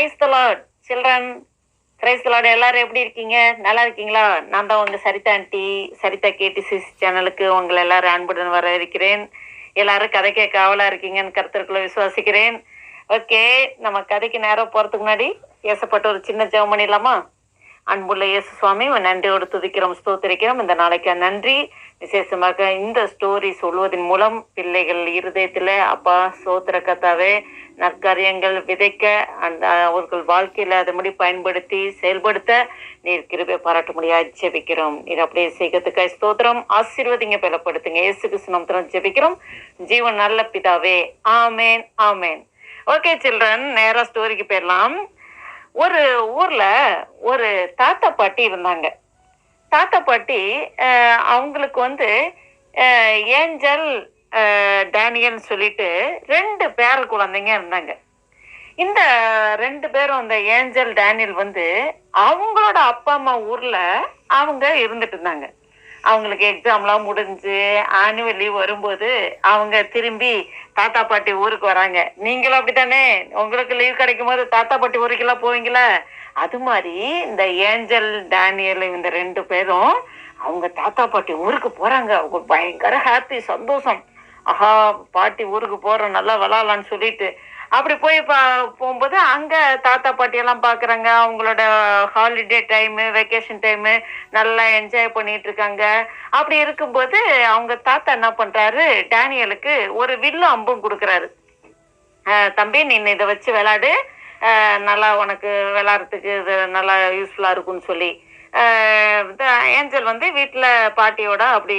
கிரைஸ்தலாட் children கிரைஸ்தலாட் எல்லாரும் எப்படி இருக்கீங்க? நல்லா இருக்கீங்களா? நான் தான் உங்கள் சரிதா ஆண்டி சரிதா கேடிசிஸ் சேனலுக்கு உங்களை எல்லாரும் அன்புடன் வர இருக்கிறேன் எல்லாரும் கதை கேட்க ஆவலா இருக்கீங்கன்னு கருத்துக்குள்ள விசுவாசிக்கிறேன். ஓகே நம்ம கதைக்கு நேரம் போறதுக்கு முன்னாடி ஏசப்பட்ட ஒரு சின்ன ஜெவம் பண்ணிடலாமா? அன்புள்ள இயேசு சுவாமி நன்றியோடு துதிக்கிறோம் ஸ்தோத்திரிக்கிறோம். இந்த நாளைக்கு நன்றி. விசேஷமாக இந்த ஸ்டோரி சொல்வதன் மூலம் பிள்ளைகள் இருதயத்தில் அப்பா சோத்திர கத்தாவே நற்காரியங்கள் விதைக்க அந்த அவர்கள் வாழ்க்கையில் அதை முடி பயன்படுத்தி செயல்படுத்த நீர் கிருபை பாராட்ட முடியாது ஜெபிக்கிறோம். நீர் அப்படியே செய்கிறதுக்காக ஸ்தோத்திரம். ஆசீர்வதிங்க பலப்படுத்துங்க. இயேசு கிருஷ்ணம் ஜெபிக்கிறோம். ஜீவன் நல்ல பிதாவே. ஆமேன் ஆமேன். ஓகே சில்ட்ரன் நேராக ஸ்டோரிக்கு போயிடலாம். ஒரு ஊர்ல ஒரு தாத்தா பாட்டி இருந்தாங்க. தாத்தா பாட்டி அவங்களுக்கு வந்து ஏஞ்சல் டேனியல் டேனியல்னு சொல்லிட்டு ரெண்டு பேர குழந்தைங்க இருந்தாங்க. இந்த ரெண்டு பேரும் அந்த ஏஞ்சல் டேனியல் வந்து அவங்களோட அப்பா அம்மா ஊர்ல அவங்க இருந்துட்டு இருந்தாங்க. அவங்களுக்கு எக்ஸாம்லாம் முடிஞ்சு ஆனுவல் லீவ் வரும்போது அவங்க திரும்பி தாத்தா பாட்டி ஊருக்கு வராங்க. நீங்களும் அப்படித்தானே? உங்களுக்கு லீவ் கிடைக்கும் போது தாத்தா பாட்டி ஊருக்கெல்லாம் போவீங்களா? அது மாதிரி இந்த ஏஞ்சல் டேனியல் இந்த ரெண்டு பேரும் அவங்க தாத்தா பாட்டி ஊருக்கு போறாங்க. அவங்க பயங்கர ஹாப்பி சந்தோஷம். ஆஹா பாட்டி ஊருக்கு போறோம் நல்லா விளாட்லான்னு சொல்லிட்டு அப்படி போய் பா போகும்போது அங்கே தாத்தா பாட்டியெல்லாம் பார்க்குறாங்க அவங்களோட ஹாலிடே டைமு வெக்கேஷன் டைமு நல்லா என்ஜாய் பண்ணிட்டு இருக்காங்க. அப்படி இருக்கும்போது அவங்க தாத்தா என்ன பண்ணுறாரு டேனியலுக்கு ஒரு வில்லு அம்பும் கொடுக்குறாரு. தம்பி நீ இதை வச்சு விளாடு. நல்லா உனக்கு விளாட்றதுக்கு இது நல்லா யூஸ்ஃபுல்லாக இருக்கும்னு சொல்லி. ஏஞ்சல் வந்து வீட்டில் பாட்டியோட அப்படி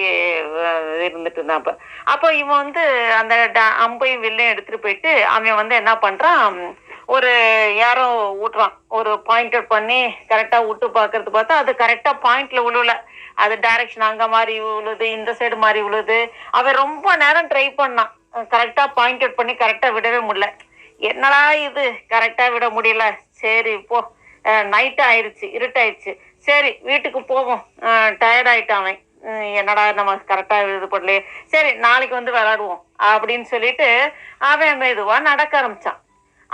இருந்துட்டு இருந்தான் அப்போ. அப்போ இவன் வந்து அந்த ட- அம்பையும் வில்லையும் எடுத்துட்டு போயிட்டு அவன் வந்து என்ன பண்ணுறான் ஒரு யாரோ ஊட்டுறான். ஒரு பாயிண்ட் அவுட் பண்ணி கரெக்டாக விட்டு பார்க்கறது பார்த்தா அது கரெக்டாக பாயிண்ட்ல விழுல அது டைரக்ஷன் அங்கே மாதிரி விழுது இந்த சைடு மாதிரி விழுது. அவன் ரொம்ப நேரம் ட்ரை பண்ணான். கரெக்டாக பாயிண்ட் அவுட் பண்ணி கரெக்டாக விடவே முடியல. என்னடா இது? கரெக்டாக விட முடியல. சரி போ. நைட் ஆயிடுச்சு இருட்டாயிடுச்சு. சரி வீட்டுக்கு போவோம். டயர்ட் ஆயிட்டான் அவன். என்னடா நம்ம கரெக்டாக இது பண்ணலையே. சரி நாளைக்கு வந்து விளாடுவோம் அப்படின்னு சொல்லிட்டு அவன் மெதுவாக நடக்க ஆரம்பிச்சான்.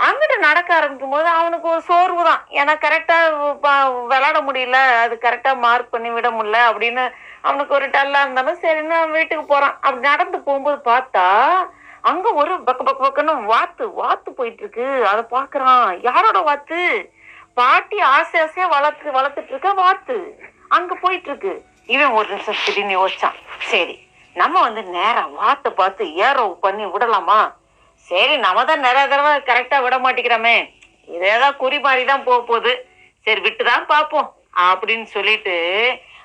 அங்கிட்டு நடக்க ஆரம்பிக்கும் போது அவனுக்கு ஒரு சோர்வு தான். ஏன்னா கரெக்டாக விளாட முடியல அது கரெக்டாக மார்க் பண்ணி விட முடியல அப்படின்னு அவனுக்கு ஒரு டல்லாக இருந்தாலும் சரின்னு அவன் வீட்டுக்கு போகிறான் அப்படி நடந்து போகும்போது பார்த்தா அங்கே ஒரு பக்க பக்க பக்கன்னு வாத்து வாத்து போயிட்டு இருக்கு. அதை பார்க்குறான். யாரோட வாத்து? பாட்டி ஆசை ஆசையா வளர்த்து வளர்த்துட்டு இருக்க வாத்து. அங்க போயிட்டு இருக்கு இவன் ஒரு நிமிஷம் திடீர்னு யோசிச்சான். சரி நம்ம வந்து நேரம் வாத்தை பார்த்து ஏரோ பண்ணி விடலாமா? சரி நம்ம தான் நிறைய தடவை கரெக்டா விட மாட்டேங்கிறோமே. இதேதான் குறி மாதிரி தான் போக போகுது. சரி விட்டுதான் பார்ப்போம் அப்படின்னு சொல்லிட்டு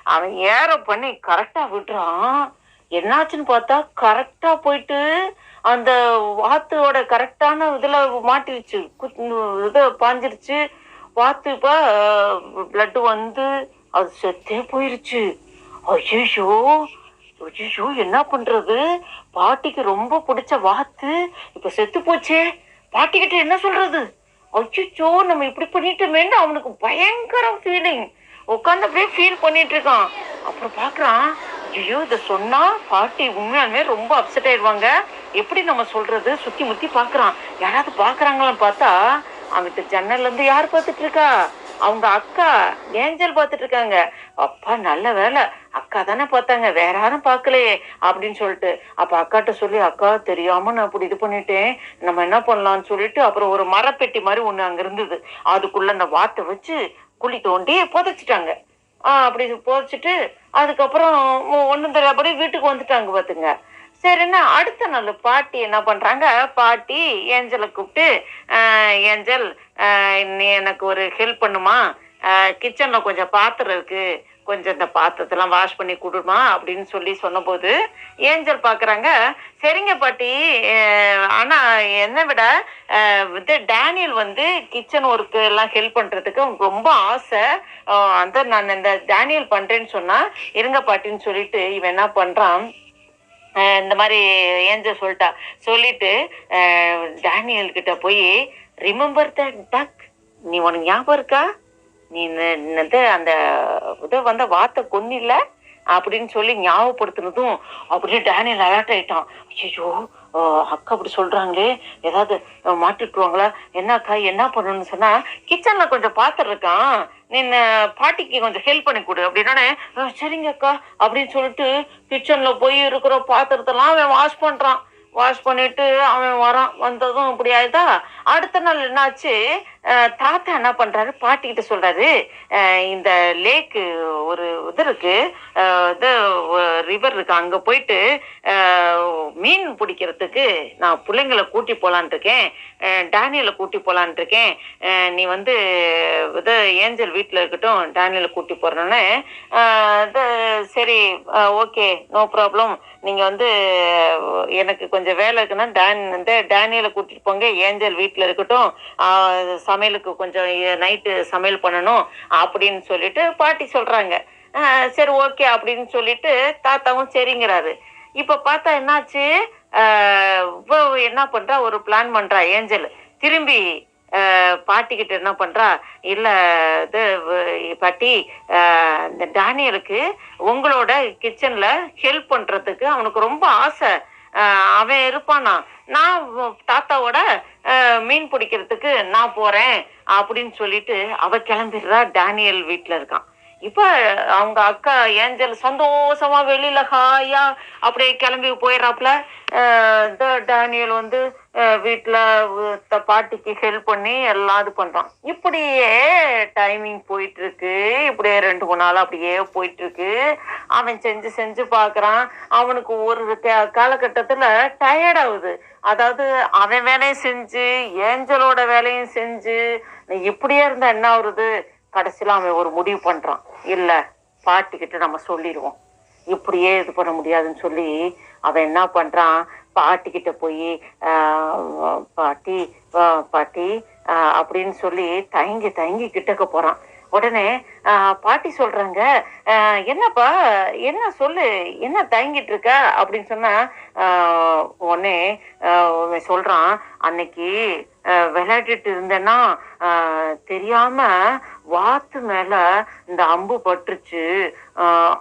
அவன் ஏரோ பண்ணி கரெக்டா விடுறான். என்னாச்சுன்னு பார்த்தா கரெக்டா போயிட்டு அந்த வாத்தோட கரெக்டான இதுல மாட்டிருச்சு. குத்- இது பாஞ்சிருச்சு. பார்த்துப்பா பிளட்டு வந்து அது செத்தே போயிருச்சு. ஐயோ ஐயோ என்ன பண்றது? பாட்டிக்கு ரொம்ப பிடிச்ச வாத்து இப்ப செத்து போச்சே. பாட்டி கிட்ட என்ன சொல்றது? அச்சுச்சோ நம்ம இப்படி பண்ணிட்டோமேன்னு அவனுக்கு பயங்கர ஃபீலிங் உட்காந்து அப்படியே ஃபீல் பண்ணிட்டு இருக்கான். அப்புறம் பாக்குறான் ஐயோ இதை சொன்னா பாட்டி உண்மையாலுமே ரொம்ப அப்செட் ஆயிடுவாங்க. எப்படி நம்ம சொல்றது? சுத்தி முத்தி பாக்குறான் யாராவது பாக்குறாங்களான்னு பார்த்தா அங்கிட்ட ஜன்னல்ல இருந்து யார் பார்த்துட்டு இருக்கா அவங்க அக்கா ஏஞ்சல் பார்த்துட்டு இருக்காங்க அப்பா நல்ல வேலை. அக்கா தானே பார்த்தாங்க. வேற யாரும் பார்க்கலையே அப்படின்னு சொல்லிட்டு. அப்ப அக்காட்ட சொல்லி அக்கா தெரியாம நான் அப்படி இது பண்ணிட்டேன். நம்ம என்ன பண்ணலாம்னு சொல்லிட்டு அப்புறம் ஒரு மரப்பெட்டி மாதிரி ஒண்ணு அங்க இருந்தது. அதுக்குள்ள அந்த வாத்தை வச்சு குழி தோண்டி புதைச்சிட்டாங்க. ஆஹ் அப்படி புதைச்சிட்டு அதுக்கப்புறம் ஒன்றும் தெரியாதபடி வீட்டுக்கு வந்துட்டாங்க பாத்துங்க சரின்னா அடுத்த நாள் பாட்டி என்ன பண்றாங்க? பாட்டி ஏஞ்சலை கூப்பிட்டு ஏஞ்சல் நீ எனக்கு ஒரு ஹெல்ப் பண்ணுமா? கிச்சன்ல கொஞ்சம் பாத்திரம் இருக்கு. கொஞ்சம் இந்த பாத்திரத்தெல்லாம் வாஷ் பண்ணி கொடுமா? அப்படின்னு சொல்லி சொன்னபோது ஏஞ்சல் பார்க்குறாங்க சரிங்க பாட்டி ஆனால் என்னை விட இது டேனியல் வந்து கிச்சன் ஒர்க்கு எல்லாம் ஹெல்ப் பண்ணுறதுக்கு ரொம்ப ஆசை. அந்த நான் இந்த டேனியல் பண்ணுறேன்னு சொன்னால் இருங்க பாட்டின்னு சொல்லிட்டு இவன் என்ன பண்ணுறான் இந்த மாதிரி ஏஞ்சல் சொல்லிட்டா. சொல்லிட்டு டேனியல் கிட்ட போய் ரிமெம்பர் த டக் நீ உனக்கு ஞாபகம் இருக்கா? நீ இந்த- அந்த இதை வந்த வார்த்தை கொன்னில்ல? அப்படின்னு சொல்லி ஞாபகப்படுத்தினதும் அப்படியே டேனியல் அலர்ட் ஆயிட்டான். ஐயோ "ஓ, அக்கா அப்படி சொல்றாங்களே ஏதாவது அஹ், மாட்டிட்டுருவாங்களா என்னக்கா என்ன பண்ணணும்னு சொன்னா கிச்சன்ல கொஞ்சம் பாத்திரம் இருக்கான் நீ பாட்டிக்கு கொஞ்சம் ஹெல்ப் பண்ணி கொடு. அப்படின்னோடனே சரிங்க அக்கா அப்படின்னு சொல்லிட்டு கிச்சன்ல போய் இருக்கிற பாத்திரத்தெல்லாம் அவன் வாஷ் பண்றான். வாஷ் பண்ணிட்டு அவன் வரான். வந்ததும் இப்படி ஆயிட்டா அடுத்த நாள் என்னாச்சு? தாத்தா என்ன பண்றாரு? பாட்டிக்கிட்ட சொல்றாரு இந்த லேக்கு ஒரு இது இருக்கு. ரிவர் இருக்கு. அங்க போயிட்டு மீன் பிடிக்கிறதுக்கு நான் பிள்ளைங்களை கூட்டி போலான் இருக்கேன் டேனியலை கூட்டி போலான் இருக்கேன் நீ வந்து இது ஏஞ்சல் வீட்டில் இருக்கட்டும் டேனியலை கூட்டி போறேன்னு. இது சரி ஓகே நோ ப்ராப்ளம். நீங்க வந்து எனக்கு கொஞ்சம் வேலை இருக்குன்னா டேன் வந்து டேனியலை கூட்டிட்டு போங்க. ஏஞ்சல் வீட்டில் இருக்கட்டும் சமையலுக்கு கொஞ்சம் நைட்டு சமையல் பண்ணணும் அப்படின்னு சொல்லிட்டு பாட்டி சொல்றாங்க. சரி ஓகே அப்படின்னு சொல்லிட்டு தாத்தாவும் சரிங்கிறாரு. இப்போ பார்த்தா என்னாச்சு? என்ன பண்ணுறா ஒரு பிளான் பண்ணுறா ஏஞ்சல். திரும்பி பாட்டிக்கிட்ட என்ன பண்ணுறா இல்லை இது பாட்டி இந்த டேனியலுக்கு உங்களோட கிச்சனில் ஹெல்ப் பண்ணுறதுக்கு அவனுக்கு ரொம்ப ஆசை. அவன் இருப்பானா? நான் தாத்தாவோட மீன் பிடிக்கிறதுக்கு நான் போகிறேன் அப்படின்னு சொல்லிட்டு அவள் கிளம்பிடுறா டேனியல் வீட்டில் இருக்கான். இப்ப அவங்க அக்கா ஏஞ்சல் சந்தோஷமா வெளியில ஹாயா அப்படியே கிளம்பி போயிடுறாப்புல. த டேனியல் வந்து வீட்டில் வீட்டுல த- பாட்டிக்கு ஹெல்ப் பண்ணி எல்லாம் இது பண்றான். இப்படியே டைமிங் போயிட்டு இருக்கு இப்படியே ரெண்டு மூணு நாள் அப்படியே போயிட்டு இருக்கு அவன் செஞ்சு செஞ்சு பார்க்குறான் அவனுக்கு ஒரு கா- காலகட்டத்துல டயர்ட் ஆகுது. அதாவது அவன் வேலையும் செஞ்சு ஏஞ்சலோட வேலையும் செஞ்சு இப்படியே இருந்தா என்ன ஆகுறது? கடைசியில அவன் ஒரு முடிவு பண்ணுறான் இல்லை பாட்டிக்கிட்ட நம்ம சொல்லிடுவோம். இப்படியே இது பண்ண முடியாதுன்னு சொல்லி அவன் என்ன பண்ணுறான் பாட்டிக்கிட்ட போய் பாட்டி பாட்டி அப்படின்னு சொல்லி தயங்கி தயங்கி கிட்டக்க போகிறான் உடனே பாட்டி சொல்றாங்க. என்னப்பா? என்ன சொல்லு? என்ன தயங்கிட்டு இருக்க? அப்படின்னு சொன்னா உடனே சொல்றான் அன்னைக்கு விளையாடிட்டு இருந்தேன்னா தெரியாம வாத்து மேல இந்த அம்பு பட்டுருச்சு.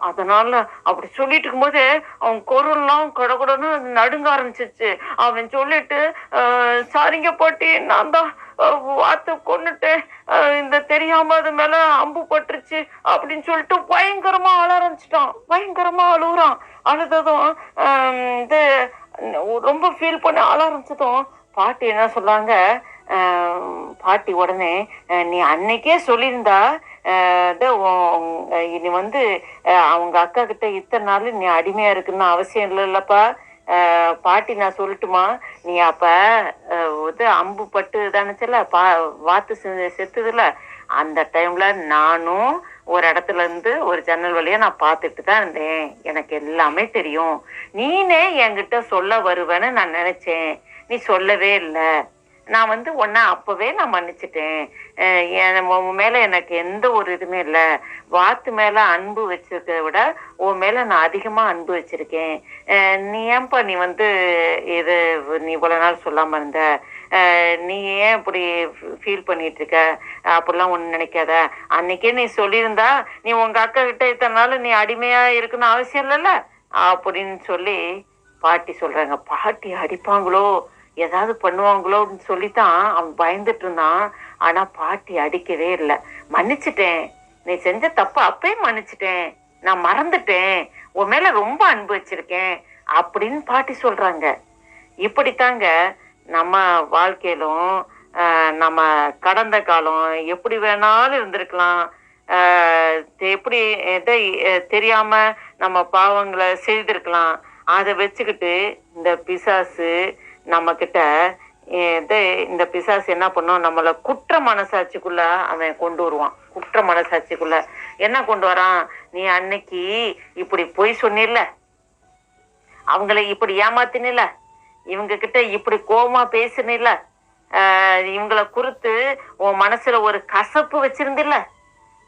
அதனால அப்படி சொல்லிட்டு இருக்கும்போது அவன் குரல்லாம் கடகுடன்னு நடுங்க ஆரம்பிச்சிச்சு அவன் சொல்லிட்டு சாரிங்க பாட்டி நான் தான் வாத்து கொண்டுட்டேன் இந்த தெரியாம அது மேல அம்பு பட்டுருச்சு அப்படின்னு சொல்லிட்டு பயங்கரமா அழ ஆரம்பிச்சிட்டான். பயங்கரமா அழுகுறான். அழுததும் இது ரொம்ப ஃபீல் பண்ண அழ ஆரம்பிச்சதும் பாட்டி என்ன சொல்றாங்க பாட்டி உடனே நீ அன்னைக்கே சொல்லியிருந்தா ஆஹ் நீ வந்து அவங்க அக்கா கிட்ட இத்தனை நாள் நீ அடிமையா இருக்குன்னு அவசியம் இல்லைல்லப்பா. பாட்டி நான் சொல்லட்டுமா? நீ அப்ப இது அம்பு பட்டு தானச்சுல பா வாத்து செ- செத்துதுல அந்த டைம்ல நானும் ஒரு இடத்துல இருந்து ஒரு ஜன்னல் வழியா நான் பார்த்துட்டு தான் இருந்தேன். எனக்கு எல்லாமே தெரியும். நீனே என்கிட்ட சொல்ல வருவேன்னு நான் நினைச்சேன். நீ சொல்லவே இல்லை. நான் வந்து உன்னை அப்பவே நான் மன்னிச்சிட்டேன். என் உன் மேல எனக்கு எந்த ஒரு இதுவுமே இல்லை. வாத்து மேல அன்பு வச்சிருக்கிறத விட உன் மேல நான் அதிகமா அன்பு வச்சிருக்கேன். நீ ஏன்பா நீ வந்து இது நீ இவ்வளவு நாள் சொல்லாம இருந்த? நீ ஏன் இப்படி ஃபீல் பண்ணிட்டு இருக்க? அப்படிலாம் ஒண்ணு நினைக்காத. அன்னைக்கே நீ சொல்லியிருந்தா நீ உங்க அக்கா கிட்ட இத்தனை நாள் நீ அடிமையா இருக்கணும்னு அவசியம் இல்லைல்ல? அப்படின்னு சொல்லி பாட்டி சொல்றாங்க. பாட்டி அடிப்பாங்களோ? ஏதாவது பண்ணுவாங்களோ அப்படின்னு சொல்லித்தான் அவன் பயந்துட்டு இருந்தான். ஆனா பாட்டி அடிக்கவே இல்லை. மன்னிச்சிட்டேன். நீ செஞ்ச தப்பு அப்பயே மன்னிச்சிட்டேன். நான் மறந்துட்டேன். உன் மேல ரொம்ப அன்பு வச்சிருக்கேன் அப்படின்னு பாட்டி சொல்றாங்க. இப்படித்தாங்க நம்ம வாழ்க்கையிலும் நம்ம கடந்த காலம் எப்படி வேணாலும் இருந்திருக்கலாம். எப்படி எதை தெரியாம நம்ம பாவங்களை செய்திருக்கலாம். அதை வச்சுக்கிட்டு இந்த பிசாசு நம்ம கிட்ட இது இந்த பிசாசு என்ன பண்ணும்? நம்மளை குற்ற மனசாட்சிக்குள்ள அவன் கொண்டு வருவான். குற்ற மனசாட்சிக்குள்ள. என்ன கொண்டு வரான்? நீ அன்னைக்கு இப்படி பொய் சொன்னில்ல? அவங்கள இப்படி ஏமாத்தினில்ல? இவங்க கிட்ட இப்படி கோவமா பேசுனில்ல? இவங்களை இவங்கள குறித்து உன் மனசுல ஒரு கசப்பு வச்சிருந்தில்ல?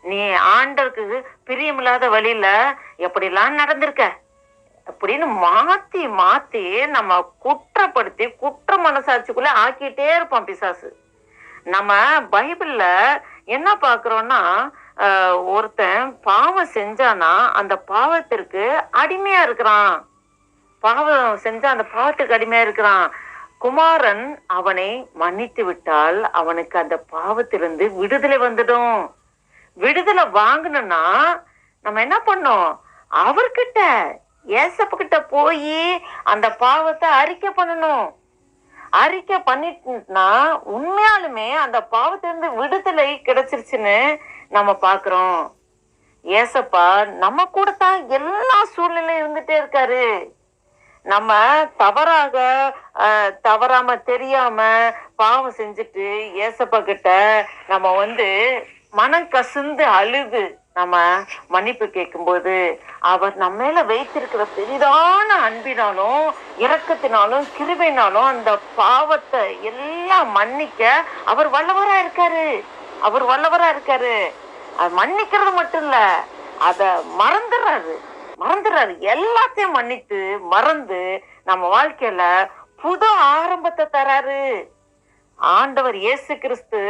நீ ஆண்டருக்கு பிரியமில்லாத வழியில எப்படிலாம் நடந்திருக்க? அப்படின்னு மாத்தி மாத்தி நம்ம குற்றப்படுத்தி குற்ற மனசாட்சிக்குள்ள ஆக்கிட்டே இருப்பான் பிசாசு. நம்ம பைபிள்ல என்ன பாக்குறோம்னா ஒருத்தன் பாவம் செஞ்சானா அந்த பாவத்திற்கு அடிமையா இருக்கிறான். பாவம் செஞ்சா அந்த பாவத்துக்கு அடிமையா இருக்கிறான். குமாரன் அவனை மன்னித்து விட்டால் அவனுக்கு அந்த பாவத்திலிருந்து விடுதலை வந்துடும். விடுதலை வாங்கணும்னா நம்ம என்ன பண்ணோம்? அவர்கிட்ட ஏசப்பு கிட்ட போய் அந்த பாவத்தை அறிக்கை பண்ணணும். அறிக்கை பண்ணிட்டுனா உண்மையாலுமே அந்த பாவத்திலிருந்து விடுதலை கிடைச்சிருச்சுன்னு நம்ம பாக்குறோம். ஏசப்பா நம்ம கூட தான் எல்லா சூழ்நிலையும் இருந்துட்டே இருக்காரு. நம்ம தவறாக தவறாம தெரியாம பாவம் செஞ்சுட்டு ஏசப்பா கிட்ட நம்ம வந்து மனம் கசிந்து அழுது. நம்ம மன்னிப்பு கேட்கும்போது அவர் நம்ம மேல வைத்திருக்கிற பெரிதான அன்பினாலும் இரக்கத்தினாலும் கிருபைனாலும் அந்த பாவத்தை எல்லாம் மன்னிக்க அவர் வல்லவரா இருக்காரு. அவர் வல்லவரா இருக்காரு. அது மன்னிக்கிறது மட்டும் இல்ல அத மறந்துடுறாரு மறந்துடுறாரு எல்லாத்தையும் மன்னித்து மறந்து நம்ம வாழ்க்கையில புது ஆரம்பத்தை தராரு. ஆண்டவர் இயேசு கிறிஸ்து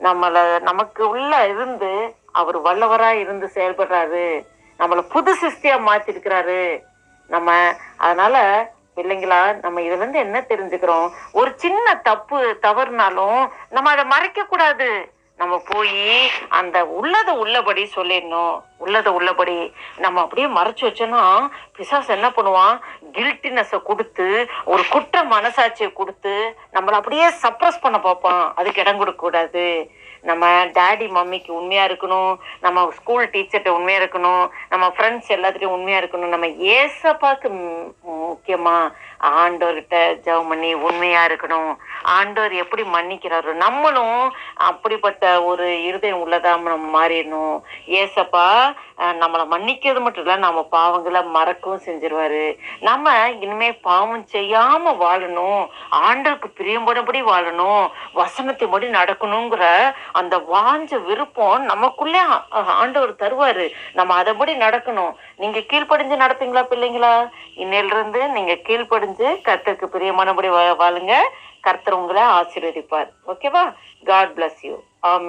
நம்மள நமக்கு உள்ள இருந்து அவர் வல்லவரா இருந்து செயல்படுறாரு. நம்மளை புது சிருஷ்டியா மாத்திருக்கிறாரு. நம்ம அதனால பிள்ளைங்களா நம்ம இதுல இருந்து என்ன தெரிஞ்சுக்கிறோம்? ஒரு சின்ன தப்பு தவறுனாலும் நம்ம அதை மறைக்க கூடாது நம்ம போய் அந்த உள்ளதை உள்ளபடி சொல்லிடணும். உள்ளத உள்ளபடி நம்ம அப்படியே மறைச்சு வச்சோன்னா பிசாஸ் என்ன பண்ணுவான்? கில்ட்டினஸை கொடுத்து ஒரு குற்ற மனசாட்சியை கொடுத்து நம்மளை அப்படியே சப்ரஸ் பண்ண பார்ப்பான். அதுக்கு இடம் கொடுக்கக்கூடாது. நம்ம டாடி மம்மிக்கு உண்மையாக இருக்கணும். நம்ம ஸ்கூல் டீச்சர்கிட்ட உண்மையாக இருக்கணும். நம்ம ஃப்ரெண்ட்ஸ் எல்லாத்துட்டையும் உண்மையாக இருக்கணும். நம்ம ஏசப்பாக்கு முக்கியமாக ஆண்டோர்கிட்ட ஆண்டவர்கிட்ட ஜெபம் பண்ணி உண்மையாக இருக்கணும். ஆண்டோர் எப்படி மன்னிக்கிறாரோ நம்மளும் அப்படிப்பட்ட ஒரு இருதயம் உள்ளதாக நம்ம மாறிடணும். ஏசப்பா நம்மளை மன்னிக்கிறது மட்டும் இல்ல நம்ம பாவங்களை மறக்கவும் செஞ்சிருவாரு. நம்ம இனிமே பாவம் செய்யாம வாழணும் ஆண்டவருக்கு பிரியம்படும்படி வாழணும் வசனத்தின்படி நடக்கணுங்கிற அந்த வாஞ்ச விருப்பம் நமக்குள்ளே ஆண்டவர் தருவாரு. நம்ம அதைபடி நடக்கணும். நீங்க கீழ்ப்படிஞ்சு நடப்பீங்களா பிள்ளைங்களா? இன்னையில இருந்து நீங்க கீழ்ப்படிஞ்சு கர்த்தருக்கு பிரியமானபடி வாழுங்க. கர்த்தர் உங்களை ஆசீர்வதிப்பார். ஓகேவா காட் பிளஸ் யூ ஆம்